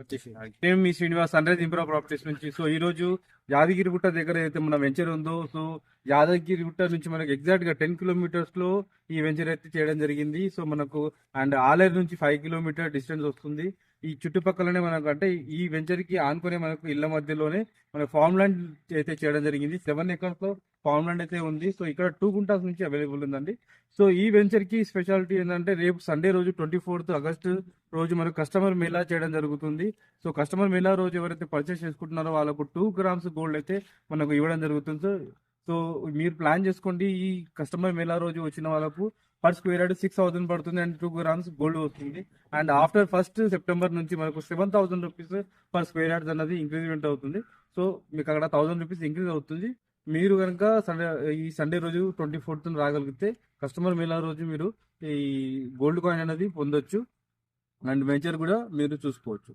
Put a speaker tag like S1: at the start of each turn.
S1: వచ్చేసి నేను మీ శ్రీనివాస్ సన్ రైజ్ ఇంప్రో ప్రాపర్టీస్ నుంచి. సో ఈ రోజు యాదగిరిగుట్ట దగ్గర అయితే మన వెంచర్ ఉందో సో యాదగిరిగుట్ట నుంచి మనకు ఎగ్జాక్ట్గా టెన్ కిలోమీటర్స్లో ఈ వెంచర్ అయితే చేయడం జరిగింది. సో మనకు అండ్ ఆలేరు నుంచి ఫైవ్ కిలోమీటర్ డిస్టెన్స్ వస్తుంది. ఈ చుట్టుపక్కలనే మనకు అంటే ఈ వెంచర్కి ఆనుకునే మనకు ఇళ్ళ మధ్యలోనే మనకు ఫార్మ్ ల్యాండ్ అయితే చేయడం జరిగింది. సెవెన్ ఎకర్స్లో ఫార్మ్ ల్యాండ్ అయితే ఉంది. సో ఇక్కడ టూ గుంటాస్ నుంచి అవైలబుల్ ఉందండి. సో ఈ వెంచర్కి స్పెషాలిటీ ఏంటంటే రేపు సండే రోజు ట్వంటీ ఫోర్త్ ఆగస్ట్ రోజు మనకు కస్టమర్ మేళా చేయడం జరుగుతుంది. సో కస్టమర్ మేళా రోజు ఎవరైతే పర్చేస్ చేసుకుంటున్నారో వాళ్ళకు టూ గ్రామ్స్ గోల్డ్ అయితే మనకు ఇవ్వడం జరుగుతుంది. సో సో మీరు ప్లాన్ చేసుకోండి. ఈ కస్టమర్ మేళా రోజు వచ్చిన వాళ్ళకు per square yard six thousand పడుతుంది అండ్ టూ గ్రామ్స్ గోల్డ్ వస్తుంది. అండ్ ఆఫ్టర్ ఫస్ట్ సెప్టెంబర్ నుంచి మనకు seven thousand rupees per square yards అన్నది ఇంక్రీజ్మెంట్ అవుతుంది. సో మీకు అక్కడ థౌసండ్ రూపీస్ ఇంక్రీజ్ అవుతుంది. మీరు కనుక సండే ఈ సండే రోజు ట్వంటీ ఫోర్త్ రాగలిగితే కస్టమర్ మేళా రోజు మీరు ఈ గోల్డ్ కాయిన్ అనేది పొందొచ్చు. అండ్ వెంచర్ కూడా మీరు చూసుకోవచ్చు.